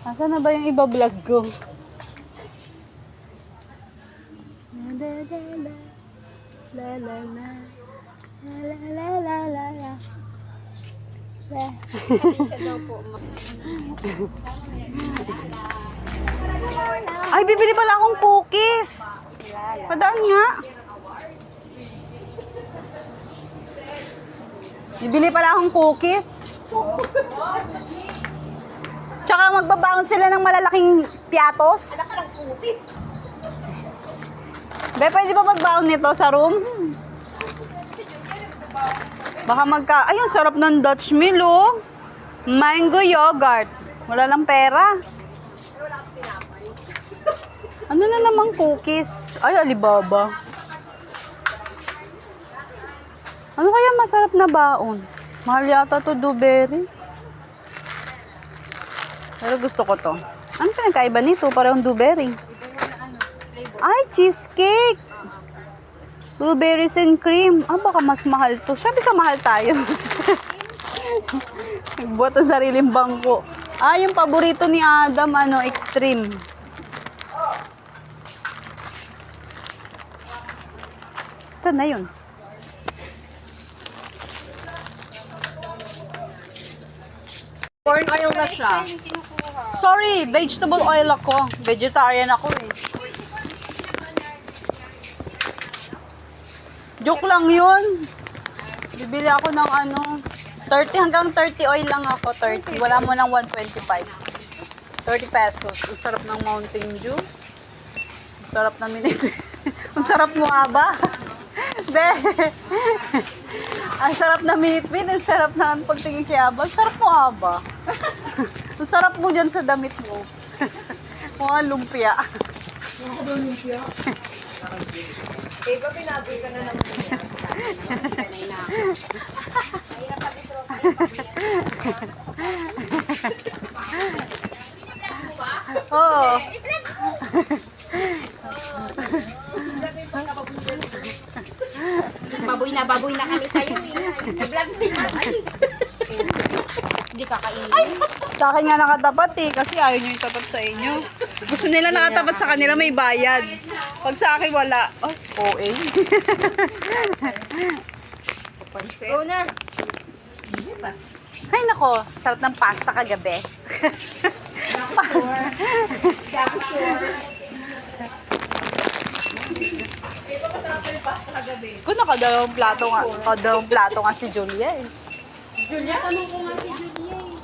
Nasaan na ba yung iba vlog ko? La la la la Ay, bibili pala akong cookies. Padaan nga. Bibili pala akong cookies. Tsaka magbabaon sila ng malalaking piatos. Be, pwede ba magbaon nito sa room? Baka magka... Ayun, sarap ng Dutch meal, oh. Mango yogurt. Wala lang pera. Ano na namang cookies? Ay, Alibaba. Ano kaya masarap na baon? Mahal yata to blueberry. Pero gusto ko to. Ano pinagkaiba nito? Parehong blueberry. Ay, cheesecake! Blueberries and cream. Ah, baka mas mahal to. Sabi ka mahal tayo. Nagbuhat ang sariling bangko. Ah, yung paborito ni Adam, ano, extreme. Ito na yun. Corn oil na siya. Sorry, vegetable oil ako. Vegetarian ako eh. Joke lang yun. Bibili ako ng ano, 30 hanggang 30 oil lang ako, 30. Wala mo ng 125. 30 pesos. Ang sarap ng Mountain Dew. Ang sarap na minute. Ang sarap mo nga ba? Be. Ang sarap na minute min. Ang sarap na ang pagtingin kay Aba. Ang sarap mo Aba. Ang sarap mo dyan sa damit mo. Mga lumpia. Eh, ba pinaboy ka na naman niya? Mahirap sabi ko. Oo. Baboy na baboy na kami sa'yo Hindi kakainin. Sa akin nga nakatapat eh, kasi ayaw nyo yung tapat sa inyo. Gusto nila nakatapat sa kanila, may bayad. Pag sa akin wala, oh, OA. Go na. Ay nako, sarap ng pasta kagabi. Diyos ko, nakadalawang plato nga, nakadalawang plato nga si Julia eh. Julia, tanong ko nga si Julia.